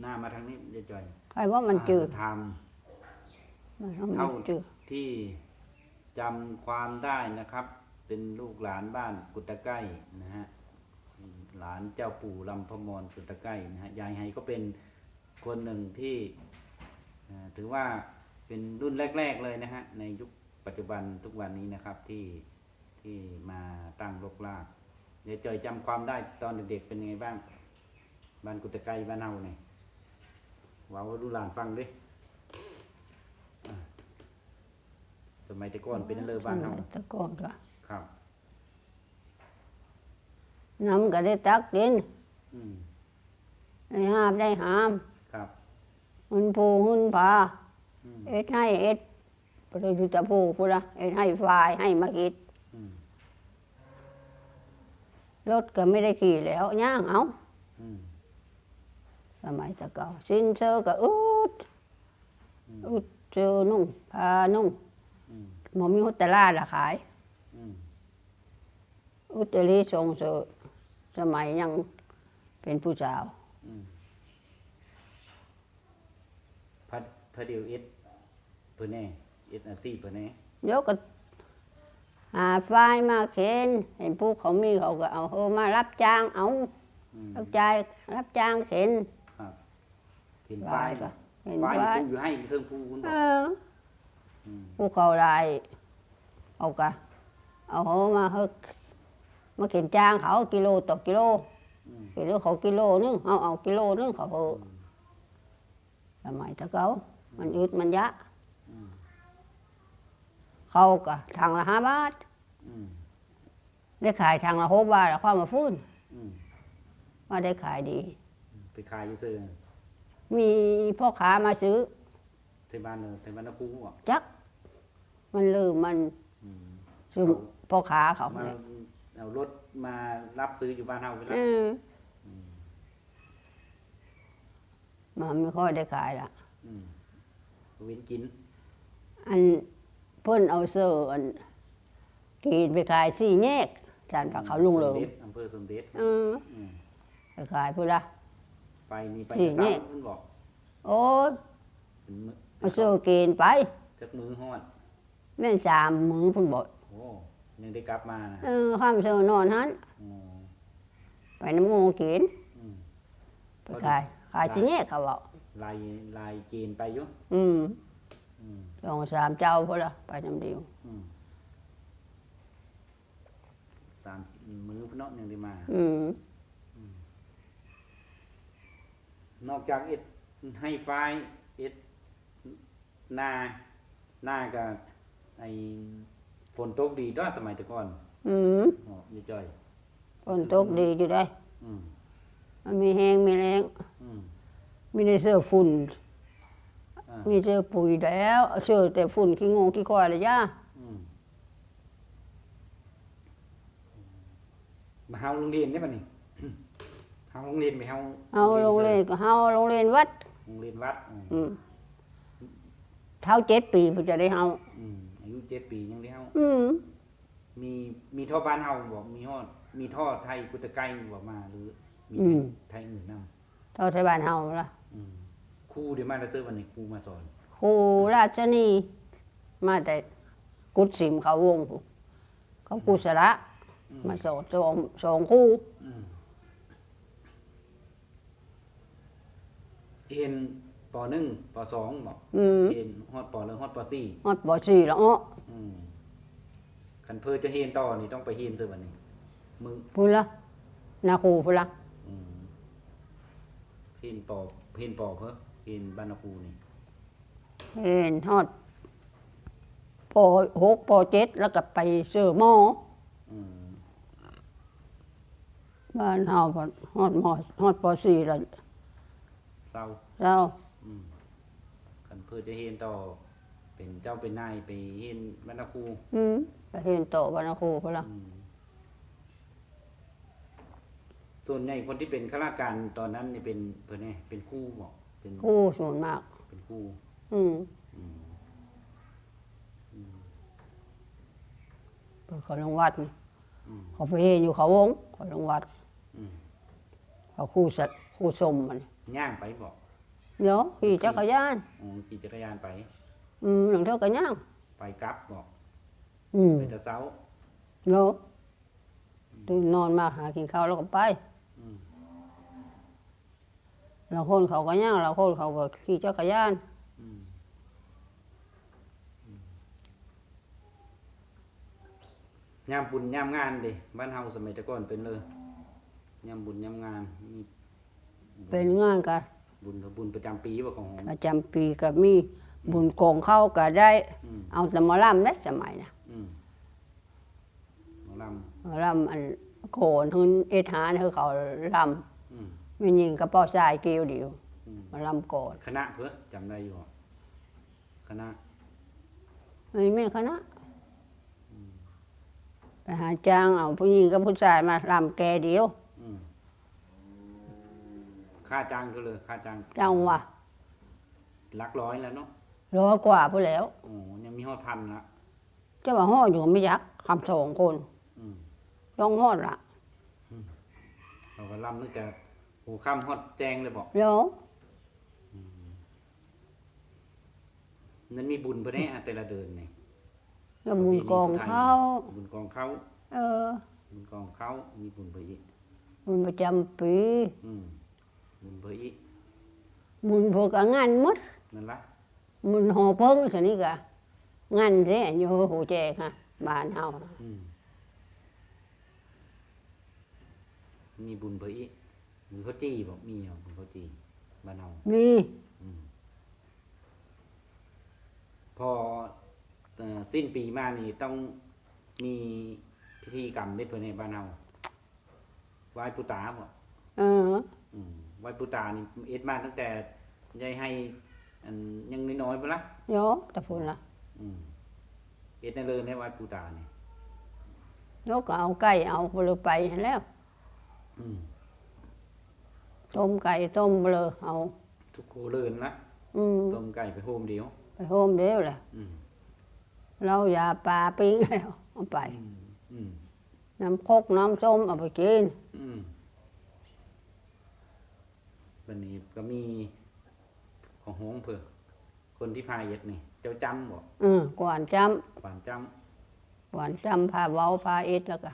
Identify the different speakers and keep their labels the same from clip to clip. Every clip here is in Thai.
Speaker 1: หน้ามาทางนี้ยายจอย
Speaker 2: ใครว่ามันจืด
Speaker 1: ท
Speaker 2: มันำ
Speaker 1: เท่า
Speaker 2: จืด
Speaker 1: ที่จำความได้นะครับ เป็นลูกหลานบ้านกุตะไก้นะฮะหลานเจ้าปู่ลำพมรกุตะไก้นะฮะยายไฮก็เป็นคนหนึ่งที่เอ่อถือว่าเป็นรุ่นแรก ๆเลยนะฮะในยุคปัจจุบันทุกวันนี้นะครับที่ที่มาตั้งรกรากเดี๋ยวจอยจำความได้ตอนเด็กๆเป็นยังไงบ้างบ้านกุตะไกบ้านเฮาเนี่ยเว้าให้ลูกหลานฟังดิอะสมัยแต่ก่อนเป็นนั่นเลยบ้านเฮา
Speaker 2: ตะกอนก็
Speaker 1: ครับ
Speaker 2: น้ำก็ได้ตักกิน
Speaker 1: อืม
Speaker 2: ได้ห้ามได้หาม
Speaker 1: ครับ
Speaker 2: หุ่นผูหุ่นผา
Speaker 1: อืม
Speaker 2: เอ็ดให้เอ็ดปริยุตะผูพุละเอ็ดให้ฝ่ายให้มากิด
Speaker 1: อืม
Speaker 2: รถก็ไม่ได้ขี่แล้วย่างเอา
Speaker 1: อืม
Speaker 2: ส มัยแตะเก่าสินเซอร์ก็อุด
Speaker 1: อืม
Speaker 2: อุดเจอนุ่งพานุ่ง
Speaker 1: อืม
Speaker 2: หมอมีหุตตลาดละขาย
Speaker 1: อืม
Speaker 2: อุตรีทรงเสอสมัยยังเป็นผู้สาว
Speaker 1: อืมพัดพระเดียวเอ็ดเพื่นแน่เอ็ดอาซีพเพื่นแน่
Speaker 2: เดี๋ยวก็หาฝ่ายมาเข็นเห็นผู้เขามีเขาก็เอาเออมารับจ้างเอา
Speaker 1: อืม
Speaker 2: รับจ่ายรับจ้างเข็น
Speaker 1: ครับ เห็น
Speaker 2: ฝ่า
Speaker 1: ฝ้ายย
Speaker 2: ก็เห็น
Speaker 1: ฝ้าย
Speaker 2: ฝ่าย
Speaker 1: ผู้อยู่ให้เทิงผู้คุณบ
Speaker 2: เอ
Speaker 1: อก
Speaker 2: อ
Speaker 1: ม
Speaker 2: ผู้เขาได้เอากะเอาเออมาเฮกมาเข็นจ้างเขากิโลต่อกิโล
Speaker 1: อืม
Speaker 2: กิโลเขากิโลนึงเอาเอากิโลนึงเขาเออสมัยแตะเก่ามันอึดมันยะ
Speaker 1: อืม
Speaker 2: เขาก็ทางละห้าบาท
Speaker 1: อืม
Speaker 2: ได้ขายทางละหกบาทแล้วความมาฟื้น
Speaker 1: อืม
Speaker 2: ว่าได้ขายดี
Speaker 1: ไปขายอยูซื้อ
Speaker 2: มีพ่อค้ามาซื้อ
Speaker 1: เทบ้านเลยเทบ้านนักคูบอก
Speaker 2: จัก มันลืมมัน
Speaker 1: อืม
Speaker 2: ซื้อพ่อค้าเขา
Speaker 1: มา
Speaker 2: เนี่ย
Speaker 1: เอารถมารับซื้ออยู่บ้านเฮาไปแล้
Speaker 2: เอ
Speaker 1: ว
Speaker 2: อมันไม่ค่อยได้ขายละ
Speaker 1: อืมวินกิน
Speaker 2: อันเพิ่นเอาเสื้ออันกีดไปขายสี่แยกจานผักเขาลุงเหลิ
Speaker 1: ส
Speaker 2: ง
Speaker 1: มเด็จอำเภอสมเด็จ
Speaker 2: เออ
Speaker 1: อืม
Speaker 2: ไปขายพุ่นละ
Speaker 1: ไปนี่ไป
Speaker 2: สี่
Speaker 1: กระ
Speaker 2: แย
Speaker 1: ซ้
Speaker 2: กำ
Speaker 1: คุณบอก
Speaker 2: โอ้ย
Speaker 1: เป็นมื้อ
Speaker 2: เอาเสื้อกีนไป
Speaker 1: จักมือฮอด
Speaker 2: แม่นสามมือพุ่นบอก
Speaker 1: โอ้ยังได้กลับมานะ
Speaker 2: เออข้ามเสื้อนอนหัน
Speaker 1: อ๋อ
Speaker 2: ไปน้ำงูกิน
Speaker 1: อืม
Speaker 2: ไปขายขายสี่แยกเขาบอก
Speaker 1: ลายลายเกณฑ์ไปอยู่
Speaker 2: อืม
Speaker 1: อืม
Speaker 2: สองสามเจ้าพุ่นละไปน้ำเดียว
Speaker 1: อืมสามมือพนอกยังได้มา
Speaker 2: อืม
Speaker 1: นอกจากเอ็ดให้ไฟล์เอ็ดนาหน้ากับไอฝนตกดีตอนสมัยแต่ก่อน
Speaker 2: อืม
Speaker 1: อ๋อยี่จ้อย
Speaker 2: ฝนตกดีอยู่ได้
Speaker 1: อืม
Speaker 2: มันมีแห้งมีแรง
Speaker 1: อืม
Speaker 2: มีในเสื้อฝุ่น
Speaker 1: อ่า
Speaker 2: มีเสื้อปุ๋ยแล้วเสื้อแต่ฝุ่นขี้งงขี้ควายเลยย่า
Speaker 1: อืมมาเฮาโรงเรียนได้ป่ะนี่ เฮาโรงเรียนไปเฮา
Speaker 2: เอาโรงเรียนก็เฮาโรงเรียนวัด
Speaker 1: โรงเรียนวัดอืม
Speaker 2: อืมเท่าเจ็ดปีเพิ่นจะได้เฮา
Speaker 1: อืมอายุเจ็ดปียังได้เฮา
Speaker 2: อืม
Speaker 1: มีมีท่อบ้านเฮาบอกมีฮอดมีท่อไทยกุตะไกบอกมาหรือมี
Speaker 2: อืม
Speaker 1: ไทยอื่นนำ
Speaker 2: เท่าไทยบ้านเฮาล่ะ
Speaker 1: อืมครูเดี๋ยวมาแล้วเจอวันนี้ครูมาสอน
Speaker 2: ครูราชนีมาแต่กุดสิมเขาวงพู้นเขากุศละ
Speaker 1: อืม
Speaker 2: มาสอนสองสองครู่
Speaker 1: อืม เอ็นปหนึ่งปสองบอก
Speaker 2: อืม
Speaker 1: เอ็นฮอดปหนึ่งฮอดปสี่
Speaker 2: ฮอดบ่สี่แล้วอ้อ
Speaker 1: อืมคันเพื่อจะเฮียนต่อนี่ต้องไปเฮียนเจอวันนี้มึง
Speaker 2: พุ่นละนาครูพุ่นละ
Speaker 1: อืมเฮียนปอเฮียนปอเพื่อเฮียนบ้านนาครูนี่
Speaker 2: เห็นฮอดปหกปเจ็ดแล้วก็ไปเสื้อหมอ
Speaker 1: อืม
Speaker 2: บ้านเฮาพอฮอดหมอฮอดปสี่แล้ว
Speaker 1: เศร้า
Speaker 2: แล้ว
Speaker 1: อืมคันเพื่อจะเฮียนต่อ เป็นเจ้าเป็นนายไปเฮียนบ้านนาครู
Speaker 2: อืมไปเห็นโตะบ้านนาครูพุ่นละ
Speaker 1: อืมส่วนใหญ่คนที่เป็นข้าราชการตอนนั้นนี่เป็นเพื่อนไงเป็นครูบอกเป็น
Speaker 2: ครูส่วนมาก
Speaker 1: เป็นครู
Speaker 2: อืม
Speaker 1: อืม
Speaker 2: เพิ่นเขาลงวัดนี่
Speaker 1: อืม
Speaker 2: เขาไปเห็นอยู่เขาวงเขาลงวัด
Speaker 1: อืม
Speaker 2: เขาครูสัตครูสมมัน
Speaker 1: ย่างไปบอก
Speaker 2: เดี๋ยวขี่จักรยาน
Speaker 1: อ๋อขี่จักรยานไป
Speaker 2: อืมหลังเท่ากันย่าง
Speaker 1: ไปกลับบอก
Speaker 2: อืม
Speaker 1: ไปแต่เช้า
Speaker 2: เดี๋ยวตื่นนอนมาหากินข้าวแล้วก็ไป
Speaker 1: อืม
Speaker 2: เราคนเขาก็ย่างเราคนเขาก็ขี่จักรยาน
Speaker 1: อืมอืมยามบุญยามงานเดิบ้านเฮาสมัยแตะก่อนเป็นเลยยามบุญยามงานมี
Speaker 2: เป็นงานกัน
Speaker 1: บุญบุญประจำปีว่าของหอม
Speaker 2: ประจำปีก็มีบุญโกงเข้าก็ได้
Speaker 1: อืม
Speaker 2: เอาแต่หมอลำได้สมัยนะ
Speaker 1: อืมหมอล
Speaker 2: หมอลำอันโขนทุนเอทหานคือเขาลำ
Speaker 1: อืมำ
Speaker 2: ไม่ยิงกระเป๋าทรายเกลียวเดียว
Speaker 1: อืม
Speaker 2: หมาลำโกน
Speaker 1: คณะเพื่อจำได้อยู่บ่คณะ
Speaker 2: ไม่มีคณะไปหาจ้างเอาผู้หญิงกับผู้ชายมาลำแกเดียว
Speaker 1: อืม ค่าจ้างก็เลยค่าจ้าง
Speaker 2: จ้างว่า
Speaker 1: หลักร้อยแล้วเนาะ
Speaker 2: ร้อยกว่าผู้แล้ว
Speaker 1: โอ้ยังมีฮอดพันละ
Speaker 2: เจ้าว่าห่ออยู่ไม่ยักคำสองคน
Speaker 1: อืม
Speaker 2: ย่องห่อละ
Speaker 1: เราก็ล่ำตั้งแต่หูค่ำฮอดแจงเลยบอก
Speaker 2: เดี๋ยว
Speaker 1: นั้นมีบุญไปได้อะแต่ละเดินนี่
Speaker 2: แล้วบุญกองเขา
Speaker 1: บุญกองเขา
Speaker 2: เออ
Speaker 1: บุญกองเขามีบุญไปอีก
Speaker 2: บุญประจำปี
Speaker 1: อืม บุญไปอีก
Speaker 2: บุญพวกงานหมด
Speaker 1: นั่นละ
Speaker 2: บุญหอเพิ่งสนี้กะงานเสียอยู่หัวแจกฮะบ้านเฮาน่ะ
Speaker 1: อืมมีบุญไปอีกบุญเขาจี้บอกมีเหรอบุญเขาจี้บ้านเรา
Speaker 2: มี
Speaker 1: อืมพอเอ่อสิ้นปีมานี่ต้องมีพิธีกรรมเม็ดเพื่อนในบ้านเราไหว้ปุตาบ่
Speaker 2: เออ
Speaker 1: อืมไหว้ปุตานี่เอ็ดมาตั้งแต่ยายให้อันยังน้อยๆไปละ
Speaker 2: โยแต่พูดละ
Speaker 1: อืมเอ็ดนั่นเลยในไหว้ปุตานี่
Speaker 2: นกก็เอาไก่เอาไปเลยไปแล้ว
Speaker 1: อืม
Speaker 2: ต้มไก่ต้มเลยเอา
Speaker 1: ทุกโคเลินละ
Speaker 2: อืม
Speaker 1: ต้มไก่ไปโฮมเดียว
Speaker 2: ไปโฮมเดียวเลย
Speaker 1: อืม
Speaker 2: เราอย่าปลาปิ้งแล้วเอาไป
Speaker 1: อืมอืม
Speaker 2: น้ำคกน้ำส้มเอาไปกิน
Speaker 1: อืม วันนี้ก็มีของหงเพื่อคนที่พายเอ็ดนี่ เจ้าจำบอก
Speaker 2: อืมกวานจ
Speaker 1: หวานจำ
Speaker 2: กวานจำพาเว้าพาเอ็ดแล้วก็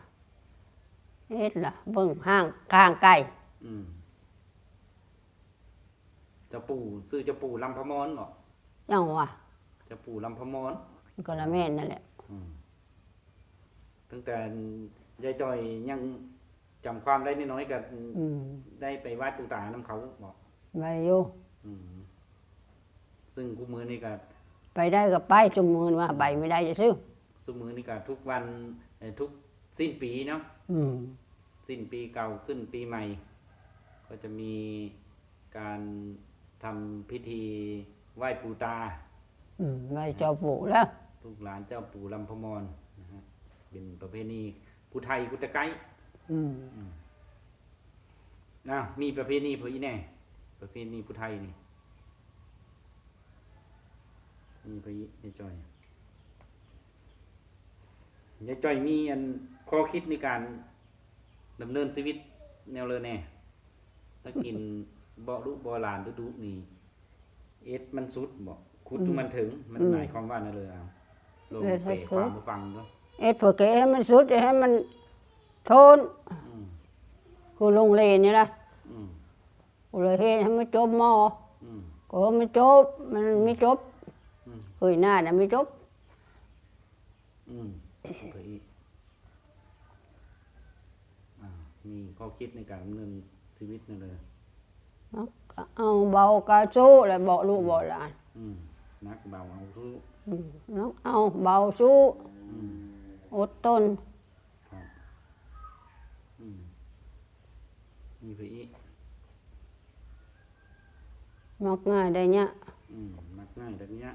Speaker 2: เอ็ดล่ะเบิ่งห้างข้างไก่ำ
Speaker 1: อืมเจ้าปู่ซื้อเจ้าปู่ลำพะมอนบอก
Speaker 2: ยังวะ
Speaker 1: เจ้าปู่ลำพะมอน
Speaker 2: ก็ละแม่นนั่นแหละ
Speaker 1: อืมตั้งแต่ยายจอยยัง จำความได้น้อยๆกับ
Speaker 2: อืม
Speaker 1: ได้ไปไหว้ปู่ตาน้ำเขาบอก
Speaker 2: ไปอยู่
Speaker 1: อืมซึ่งคู่มือนี่ก็
Speaker 2: ไปได้ก็ไปจมมือว่าใบไม่ได้จะซื้อ
Speaker 1: สุมือนี่ก็ทุกวันเอ่อทุกสิ้นปีเนาะ
Speaker 2: อืม
Speaker 1: สิ้นปีเก่าขึ้นปีใหม่ ก็จะมีการทำพิธีไหว้ปู่ตา
Speaker 2: อืมไปเจ้าปู่แล้ว
Speaker 1: ลูกหลานเจ้าปู่ลำพมรนะฮะเป็นประเพณีผู้ไทยกุตะไก
Speaker 2: อืม
Speaker 1: นะมีประเพณีพออีแน่ ประเพณีผู้ไทยนี่มีพออียายจ้อยยายจ้อยมีอันข้อคิดในการดำเนินชีวิตแนวเลยแน่ถ้ากินบ่อลูกบ่อหลานดุๆนี่เอ็ดมันสุดบอกคุดถึงมันถึง มันหมายความว่านั่นเลยเอาลงเปะความมาฟังด้วย
Speaker 2: เอ็ดเพื่อเกให้มันสุดให้มัน ทน
Speaker 1: อืม
Speaker 2: คือโรงเรียนนี่ละ
Speaker 1: อืม
Speaker 2: กูเลยเฮ็ดให้มันจบมอ
Speaker 1: อืม
Speaker 2: ก็มันจบมันไม่จบ
Speaker 1: อืม
Speaker 2: เคยหน้าน่ะไม่จบ
Speaker 1: อืมเคยอ่ามีข้อคิดในการดำเนินชีวิตนั่นเลย
Speaker 2: เอาเบากระสู้แล้วบอกลูกบอกหลาน
Speaker 1: อืมนักเบาเอาทุก
Speaker 2: อืมน้องเอาเบาสู้
Speaker 1: อืม
Speaker 2: อดทน
Speaker 1: ครับอืมมีไปอีก
Speaker 2: มักง่ายได้เนี่ย
Speaker 1: อืมมักง่ายแบบเนี้ย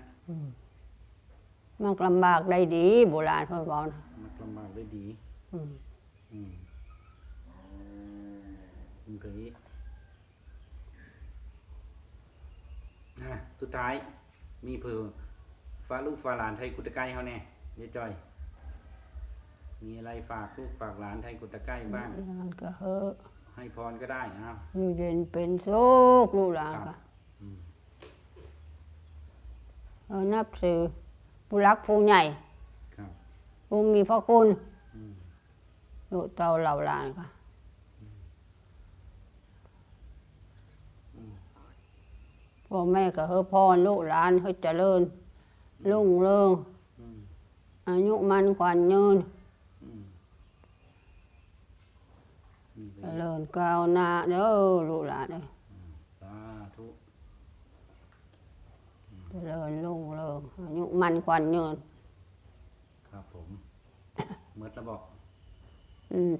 Speaker 2: มักลำบากได้ดีโบราณเพิ่นบอกนะ
Speaker 1: มักลำบากได้ดี
Speaker 2: อืม
Speaker 1: อืมมีไปอีกนะสุดท้ายมีเพื่อฟ้าลูกฟ้าหลานไทยกุตะไกเขาแน่ยายจ้อย มีอะไรฝากลูกฝากหลานไทยกุตะไกบ้าง
Speaker 2: หลานก็เฮอะ
Speaker 1: ให้พรก็ได้อ้าว
Speaker 2: อยู่เย็นเป็นสุขลูกหลานก็
Speaker 1: อืม
Speaker 2: เออนับถือผู้รักผู้ใหญ่
Speaker 1: ครับ
Speaker 2: ผู้มีพระคุณ
Speaker 1: อืม
Speaker 2: ลูกเต่าเหล่าหลานก็พ่อแม่ก็เฮอพรลูกหลานเฮอเจริญรุ่งเรือง
Speaker 1: อืม
Speaker 2: อายุมันขวัญยืน
Speaker 1: อืมมีไป
Speaker 2: เจริญก้าวหน้าเด้อลูกหลานเด้อ
Speaker 1: สาธุ
Speaker 2: เจริญรุ่งเรืองอายุมันขวัญยืน
Speaker 1: ครับผมเมื่อระบอก
Speaker 2: อืม